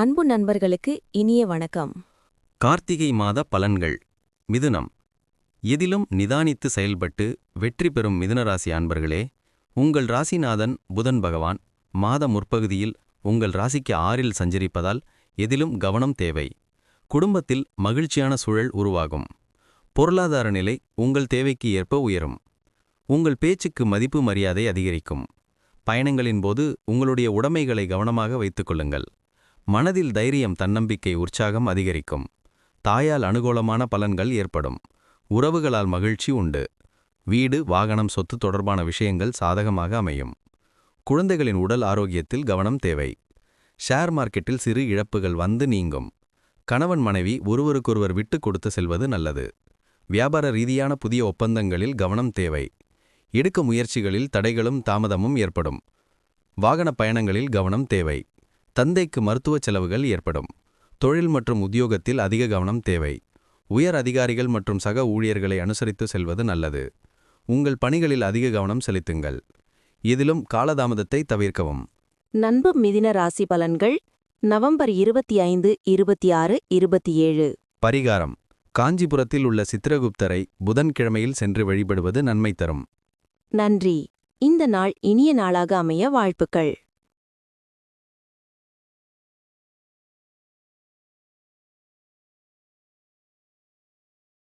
அன்பு நண்பர்களுக்கு இனிய வணக்கம். கார்த்திகை மாத பலன்கள் மிதுனம். எதிலும் நிதானித்து செயல்பட்டு வெற்றி பெறும் மிதுனராசி அன்பர்களே உங்கள் ராசிநாதன் புதன் பகவான் மாத முற்பகுதியில் உங்கள் ராசிக்கு ஆறில் சஞ்சரிப்பதால் எதிலும் கவனம் தேவை. குடும்பத்தில் மகிழ்ச்சியான சூழல் உருவாகும். பொருளாதார நிலை உங்கள் தேவைக்கு ஏற்ப உயரும். உங்கள் பேச்சுக்கு மதிப்பு மரியாதை அதிகரிக்கும். பயணங்களின் போது உங்களுடைய உடைமைகளை கவனமாக வைத்துக் கொள்ளுங்கள். மனதில் தைரியம் தன்னம்பிக்கை உற்சாகம் அதிகரிக்கும். தாயால் அனுகூலமான பலன்கள் ஏற்படும். உறவுகளால் மகிழ்ச்சி உண்டு. வீடு வாகனம் சொத்து தொடர்பான விஷயங்கள் சாதகமாக அமையும். குழந்தைகளின் உடல் ஆரோக்கியத்தில் கவனம் தேவை. ஷேர் மார்க்கெட்டில் சிறு இழப்புகள் வந்து நீங்கும். கணவன் மனைவி ஒருவருக்கொருவர் விட்டு கொடுத்து செல்வது நல்லது. வியாபார ரீதியான புதிய ஒப்பந்தங்களில் கவனம் தேவை. எடுக்க முயற்சிகளில் தடைகளும் தாமதமும் ஏற்படும். வாகனப் பயணங்களில் கவனம் தேவை. தந்தைக்கு மருத்துவச் செலவுகள் ஏற்படும். தொழில் மற்றும் உத்தியோகத்தில் அதிக கவனம் தேவை. உயர் அதிகாரிகள் மற்றும் சக ஊழியர்களை அனுசரித்து செல்வது நல்லது. உங்கள் பணிகளில் அதிக கவனம் செலுத்துங்கள். இதிலும் காலதாமதத்தை தவிர்க்கவும். நண்பு மிதின ராசி பலன்கள் நவம்பர் இருபத்தி ஐந்து இருபத்தி ஆறு இருபத்தி ஏழு. பரிகாரம். காஞ்சிபுரத்தில் உள்ள சித்திரகுப்தரை புதன்கிழமையில் சென்று வழிபடுவது நன்மை தரும். நன்றி. இந்த நாள் இனிய நாளாக அமைய வாழ்த்துக்கள்.